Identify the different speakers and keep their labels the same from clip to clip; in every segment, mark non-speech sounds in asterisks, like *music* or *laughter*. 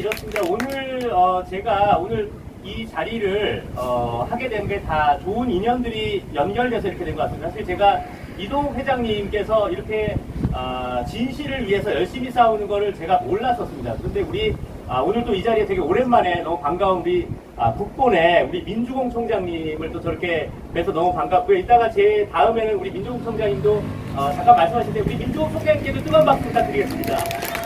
Speaker 1: 이렇습니다. 오늘 어, 제가 오늘 이 자리를 어, 하게 된 게 다 좋은 인연들이 연결돼서 이렇게 된 것 같습니다. 사실 제가 이동 회장님께서 이렇게 아, 진실을 위해서 열심히 싸우는 거를 제가 몰랐었습니다. 그런데 우리 아, 오늘 또 이 자리에 되게 오랜만에 너무 반가운 우리 아, 국본의 우리 민주공 총장님을 또 저렇게 뵈서 너무 반갑고요. 이따가 제 다음에는 우리 민주공 총장님도 어, 잠깐 말씀하실 때 우리 민주공 총장님께도 뜨거운 박수 부탁드리겠습니다.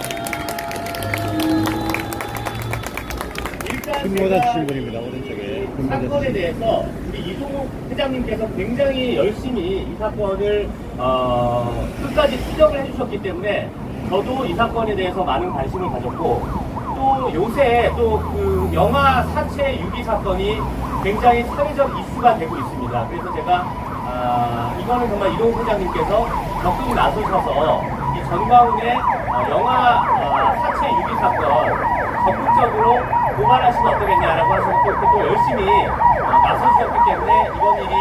Speaker 1: 제가
Speaker 2: 신분입니다,
Speaker 1: 이
Speaker 2: 오른쪽에.
Speaker 1: 사건에 대해서 우리 이동욱 회장님께서 굉장히 열심히 이 사건을 어, 끝까지 추적을 해주셨기 때문에 저도 이 사건에 대해서 많은 관심을 가졌고 또 요새 또 그 영화 사체 유기 사건이 굉장히 사회적 이슈가 되고 있습니다. 그래서 제가 아, 이거는 정말 이동욱 회장님께서 적극 나서셔서 이 전광훈의 어, 영화 어, 사체 유기 사건 적극적으로 고발하시면 어떠겠냐라고 하셨고 그때 또 열심히 어, 나서주셨기 때문에 이번 일이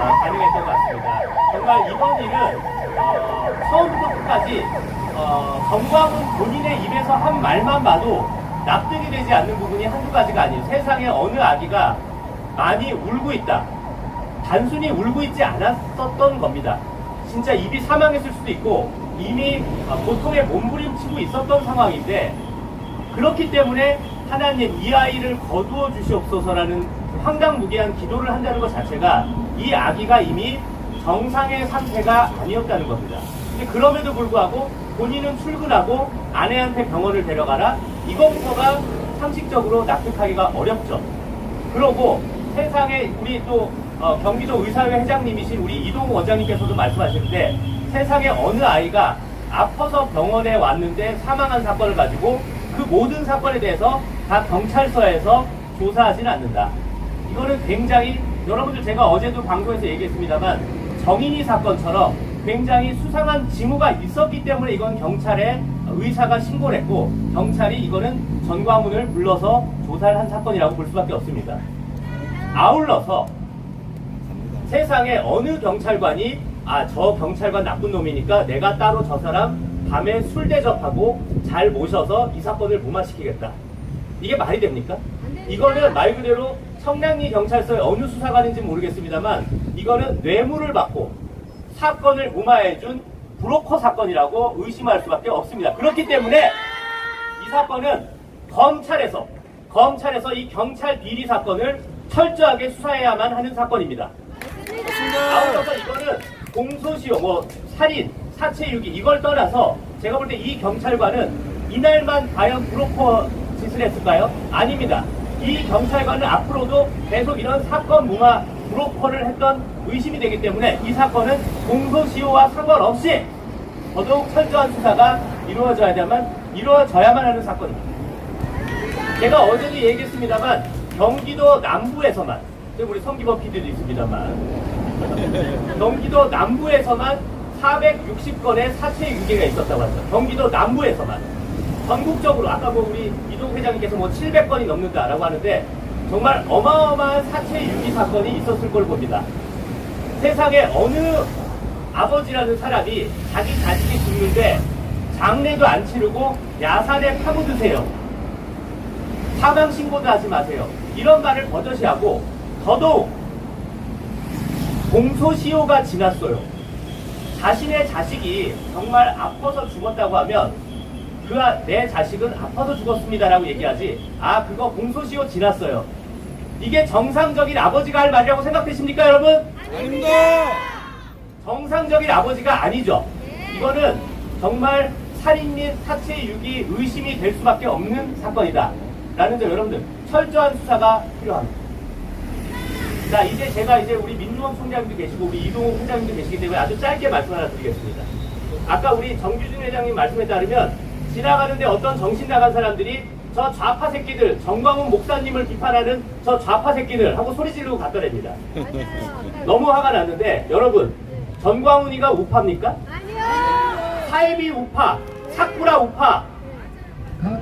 Speaker 1: 어, 가능했던 것 같습니다. 정말 이번 일은 어, 처음부터 끝까지 어, 정광훈 본인의 입에서 한 말만 봐도 납득이 되지 않는 부분이 한두 가지가 아니에요. 세상에 어느 아기가 많이 울고 있다. 단순히 울고 있지 않았었던 겁니다. 진짜 입이 사망했을 수도 있고 이미 어, 고통에 몸부림치고 있었던 상황인데 그렇기 때문에 하나님 이 아이를 거두어 주시옵소서라는 황당무계한 기도를 한다는 것 자체가 이 아기가 이미 정상의 상태가 아니었다는 겁니다. 그럼에도 불구하고 본인은 출근하고 아내한테 병원을 데려가라 이것부터가 상식적으로 납득하기가 어렵죠. 그러고 세상에 우리 또 어, 경기도 의사회 회장님이신 우리 이동우 원장님께서도 말씀하시는데 세상에 어느 아이가 아파서 병원에 왔는데 사망한 사건을 가지고 그 모든 사건에 대해서 다 경찰서에서 조사하지는 않는다. 이거는 굉장히 여러분들 제가 어제도 방송에서 얘기했습니다만 정인이 사건처럼 굉장히 수상한 징후가 있었기 때문에 이건 경찰에 의사가 신고를 했고 경찰이 이거는 전광훈을 불러서 조사를 한 사건이라고 볼 수밖에 없습니다. 아울러서 세상에 어느 경찰관이 아 저 경찰관 나쁜 놈이니까 내가 따로 저 사람 밤에 술 대접하고 잘 모셔서 이 사건을 무마시키겠다. 이게 말이 됩니까? 이거는 말 그대로 청량리 경찰서의 어느 수사관인지 모르겠습니다만 이거는 뇌물을 받고 사건을 무마해준 브로커 사건이라고 의심할 수밖에 없습니다. 그렇기 때문에 이 사건은 검찰에서 검찰에서 이 경찰 비리 사건을 철저하게 수사해야만 하는 사건입니다. 아울러서 이거는 공소시효, 뭐 살인, 사체 유기 이걸 떠나서 제가 볼 때 이 경찰관은 이날만 과연 브로커 짓을 했을까요? 아닙니다. 이 경찰관은 앞으로도 계속 이런 사건 무마 브로커를 했던 의심이 되기 때문에 이 사건은 공소시효와 상관없이 더더욱 철저한 수사가 이루어져야만 이루어져야만 하는 사건입니다. 제가 어제도 얘기했습니다만 경기도 남부에서만 우리 성기범 PD도 있습니다만 *laughs* 경기도 남부에서만 460건의 사체 유기가 있었다고 하죠. 경기도 남부에서만 전국적으로 아까 뭐 우리 이동 회장님께서 뭐 700건이 넘는다라고 하는데 정말 어마어마한 사체 유기 사건이 있었을 걸 봅니다. 세상에 어느 아버지라는 사람이 자기 자식이 죽는데 장례도 안 치르고 야산에 파묻으세요. 사망 신고도 하지 마세요. 이런 말을 버젓이 하고 더더욱 공소시효가 지났어요. 자신의 자식이 정말 아파서 죽었다고 하면 그 내 자식은 아파서 죽었습니다라고 얘기하지 아 그거 공소시효 지났어요. 이게 정상적인 아버지가 할 말이라고 생각되십니까 여러분?
Speaker 2: 아닙니다!
Speaker 1: 정상적인 아버지가 아니죠. 이거는 정말 살인 및 사체 유기 의심이 될 수밖에 없는 사건이다. 라는 점 여러분들 철저한 수사가 필요합니다. 자 이제 제가 이제 우리 민주원 총장님도 계시고 우리 이동욱 회장님도 계시기 때문에 아주 짧게 말씀 하나 드리겠습니다. 아까 우리 정규준 회장님 말씀에 따르면 지나가는데 어떤 정신 나간 사람들이 저 좌파 새끼들 정광훈 목사님을 비판하는 저 좌파 새끼들 하고 소리 지르고 갔더랍니다. 너무 화가 났는데 여러분 전광훈이가 우파입니까?
Speaker 3: 아니요.
Speaker 1: 사이비 우파, 사쿠라 우파,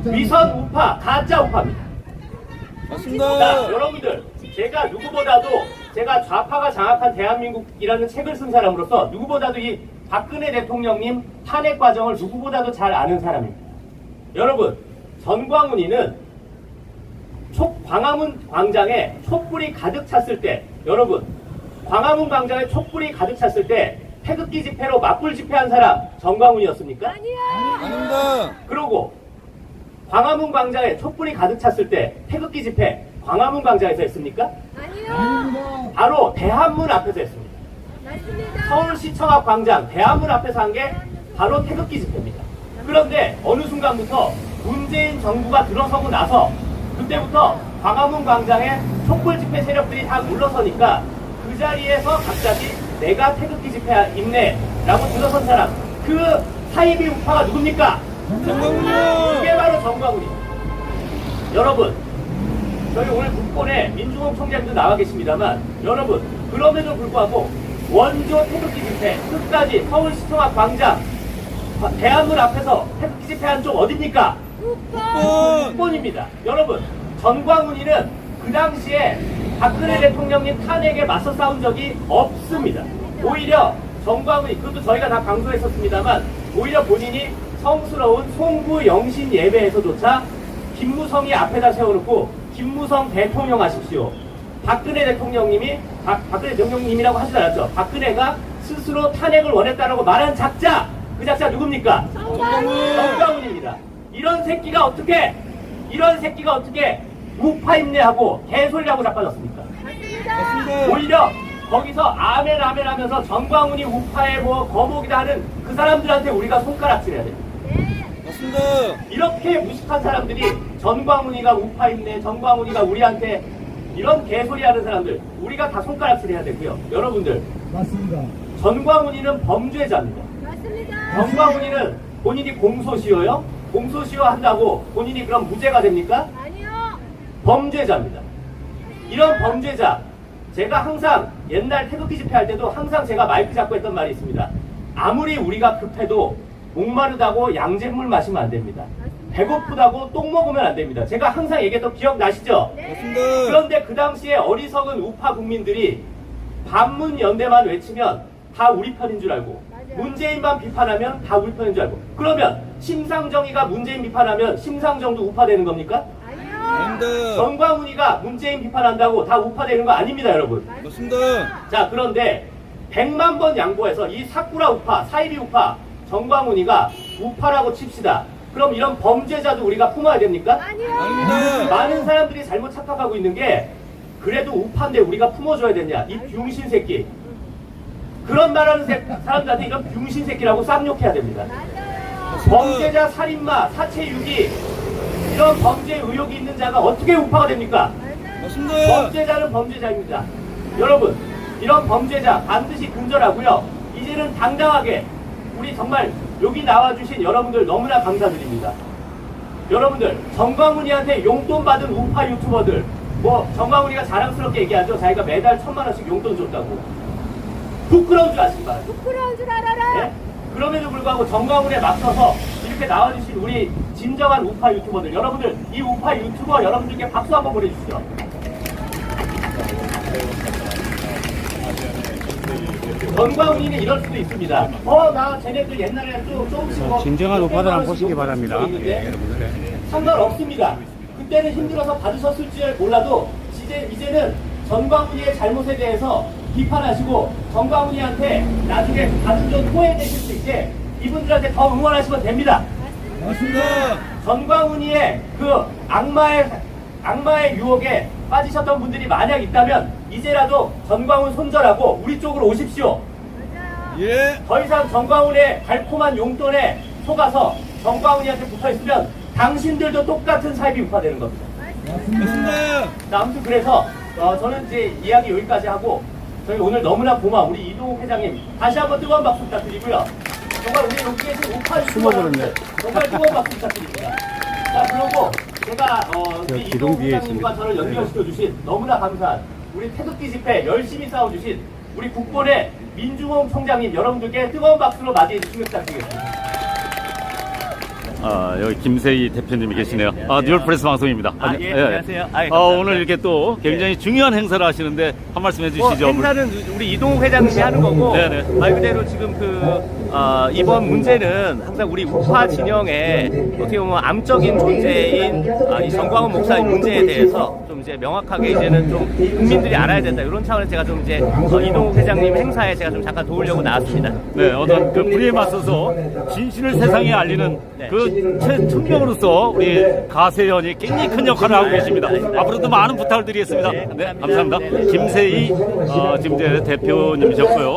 Speaker 1: 위선 우파, 가짜 우파입니다. 자,
Speaker 2: 맞습니다!
Speaker 1: 여러분들, 제가 누구보다도 제가 좌파가 장악한 대한민국이라는 책을 쓴 사람으로서 누구보다도 이 박근혜 대통령님 탄핵 과정을 누구보다도 잘 아는 사람입니다. 여러분, 전광훈이는 광화문 광장에 촛불이 가득 찼을 때 여러분 광화문 광장에 촛불이 가득 찼을 때 태극기 집회로 맞불 집회한 사람 정광훈이었습니까?
Speaker 2: 아닙니다.
Speaker 1: 그러고 광화문 광장에 촛불이 가득 찼을 때 태극기 집회 광화문 광장에서 했습니까?
Speaker 3: 아니요.
Speaker 1: 바로 대한문 앞에서 했습니다.
Speaker 3: 맞습니다.
Speaker 1: 서울시청 앞 광장 대한문 앞에서 한 게 바로 태극기 집회입니다. 그런데 어느 순간부터 문재인 정부가 들어서고 나서 그때부터 광화문 광장에 촛불 집회 세력들이 다 물러서니까 그 자리에서 갑자기 내가 태극기 집회 있네 라고 들어선 사람 그 사이비 우파가 누굽니까?
Speaker 2: 정광훈이요.
Speaker 1: 그게 바로 정광훈입니다. 여러분, 저희 오늘 국본에 민주공 총장도 나와 계십니다만, 여러분, 그럼에도 불구하고 원조 태극기 집회 끝까지 서울시청 앞 광장, 대한문 앞에서 태극기 집회 한 쪽 어딥니까?
Speaker 2: 번.
Speaker 1: 국본입니다. 여러분, 전광훈이는 그 당시에 박근혜 대통령님 탄핵에 맞서 싸운 적이 없습니다. 오히려 전광훈이, 그것도 저희가 다 강조했었습니다만, 오히려 본인이 성스러운 송구 영신 예배에서조차 김무성이 앞에다 세워놓고 김무성 대통령 하십시오. 박근혜 대통령님이, 박, 박근혜 대통령님이라고 하지 않았죠. 박근혜가 스스로 탄핵을 원했다라고 말한 작자! 그 작자 누굽니까? 정강훈입니다. 이런 새끼가 어떻게 이런 새끼가 어떻게 우파 인내하고 개소리라고 자빠졌습니까?
Speaker 2: 맞습니다.
Speaker 1: 오히려 거기서 아멘 아멘 하면서 정광훈이 우파의 뭐 거목이다 하는 그 사람들한테 우리가 손가락질해야 됩니다.
Speaker 2: 맞습니다.
Speaker 1: 이렇게 무식한 사람들이 전광훈이가 우파 있네, 전광훈이가 우리한테 이런 개소리 하는 사람들 우리가 다 손가락질 해야 되고요. 여러분들
Speaker 4: 맞습니다.
Speaker 1: 전광훈이는 범죄자입니다.
Speaker 3: 맞습니다.
Speaker 1: 정광훈이는 본인이 공소시효요? 공소시효 한다고 본인이 그럼 무죄가 됩니까?
Speaker 3: 아니요.
Speaker 1: 범죄자입니다. 이런 범죄자, 제가 항상 옛날 태극기 집회 할 때도 항상 제가 마이크 잡고 했던 말이 있습니다. 아무리 우리가 급해도 목마르다고 양잿물 마시면 안 됩니다. 배고프다고 똥 먹으면 안 됩니다. 제가 항상 얘기했던 기억 나시죠?
Speaker 2: 맞습니다.
Speaker 1: 그런데 그 당시에 어리석은 우파 국민들이 반문 연대만 외치면 다 우리 편인 줄 알고
Speaker 3: 맞아요.
Speaker 1: 문재인만 비판하면 다 우리 편인 줄 알고 그러면 심상정이가 문재인 비판하면 심상정도 우파되는 겁니까? 정광훈이가 문재인 비판한다고 다 우파되는 거 아닙니다 여러분
Speaker 2: 맞습니다.
Speaker 1: 자 그런데 100만 번 양보해서 이 사쿠라 우파 사이비 우파 정광훈이가 우파라고 칩시다 그럼 이런 범죄자도 우리가 품어야 됩니까?
Speaker 3: 아니요.
Speaker 2: 아닙니다.
Speaker 1: 많은 사람들이 잘못 착각하고 있는 게 그래도 우파인데 우리가 품어줘야 되냐 이 병신 새끼 그런 말하는 새- 사람들한테 이런 병신 새끼라고 쌍욕해야 됩니다. 범죄자 살인마 사체 유기 이런 범죄 의혹이 있는 자가 어떻게 우파가 됩니까. 범죄자는 범죄자입니다 여러분 이런 범죄자 반드시 근절하고요 이제는 당당하게 우리 정말 여기 나와주신 여러분들 너무나 감사드립니다. 여러분들 정광훈이한테 용돈 받은 우파 유튜버들 뭐 정광훈이가 자랑스럽게 얘기하죠. 자기가 매달 천만 원씩 용돈 줬다고. 부끄러운 줄 바랍니다
Speaker 3: 부끄러운 줄 알아라.
Speaker 1: 네? 그럼에도 불구하고 정광훈에 맞서서 이렇게 나와주신 우리 진정한 우파 유튜버들 여러분들 이 우파 유튜버 여러분들께 박수 한번 보내주시죠 정광훈이는 이럴 수도 있습니다 어 나 쟤네들 옛날에 좀 조금씩 뭐
Speaker 5: 진정한 한번
Speaker 1: 좀
Speaker 5: 보시기
Speaker 1: 좀
Speaker 5: 바랍니다.
Speaker 1: 상관없습니다 그때는 힘들어서 받으셨을 줄 몰라도 이제, 이제는 전광훈이의 잘못에 대해서 비판하시고 전광훈이한테 나중에 가슴 좀 토해내실 수 있게 이분들한테 더 응원하시면 됩니다.
Speaker 2: 맞습니다.
Speaker 1: 전광훈이의 그 악마의 악마의 유혹에 빠지셨던 분들이 만약 있다면 이제라도 전광훈 손절하고 우리 쪽으로 오십시오.
Speaker 3: 맞아요.
Speaker 2: 예.
Speaker 1: 더 이상 정광훈의 달콤한 용돈에 속아서 정광훈이한테 붙어 있으면 당신들도 똑같은 사입이 우파되는 겁니다.
Speaker 2: 맞습니다.
Speaker 1: 자, 아무튼 그래서 어, 저는 이제 이야기 여기까지 하고 저희 오늘 너무나 고마운 우리 이동욱 회장님 다시 한번 뜨거운 박수 부탁드리고요. 정말 우리 여기 계신 우파 유튜버분들 정말 뜨거운 박수 부탁드립니다. 자, 그리고 제가 어, 우리 이동욱 회장님과. 저를 연결시켜 주신 너무나 감사한 우리 태극기 집회 열심히 싸워주신 우리 국본의 민중홍 총장님 여러분들께 뜨거운 박수로 맞이해 주시면 부탁드리겠습니다.
Speaker 6: 아, 여기 김세희 대표님이 계시네요. 아, 뉴얼프레스 방송입니다.
Speaker 1: 아, 예, 안녕하세요. 아, 예,
Speaker 6: 아,
Speaker 1: 감사합니다.
Speaker 6: 오늘 이렇게 또 굉장히 중요한 행사를 하시는데 한 말씀
Speaker 1: 뭐
Speaker 6: 해주시죠.
Speaker 1: 행사는 우리 이동욱 회장님이 하는 거고
Speaker 6: 네네.
Speaker 1: 말 그대로 지금 그 어, 이번 문제는 항상 우리 우파 진영의 어떻게 보면 암적인 존재인 아, 이 정광훈 목사의 문제에 대해서 좀 이제 명확하게 이제는 좀 국민들이 알아야 된다 이런 차원에서 제가 좀 이제 어, 이동욱 회장님 행사에 제가 좀 잠깐 도우려고 나왔습니다.
Speaker 6: 네, 어떤 그 불의에 맞서서 진실을 세상에 알리는
Speaker 1: 네.
Speaker 6: 그 최 청명으로서 우리 가세현이 굉장히 큰 역할을 하고 계십니다. 앞으로도 많은 부탁을 드리겠습니다.
Speaker 1: 네,
Speaker 6: 네,
Speaker 1: 감사합니다.
Speaker 6: 감사합니다.
Speaker 1: 네.
Speaker 6: 김세희 어, 지금 이제 대표님이셨고요.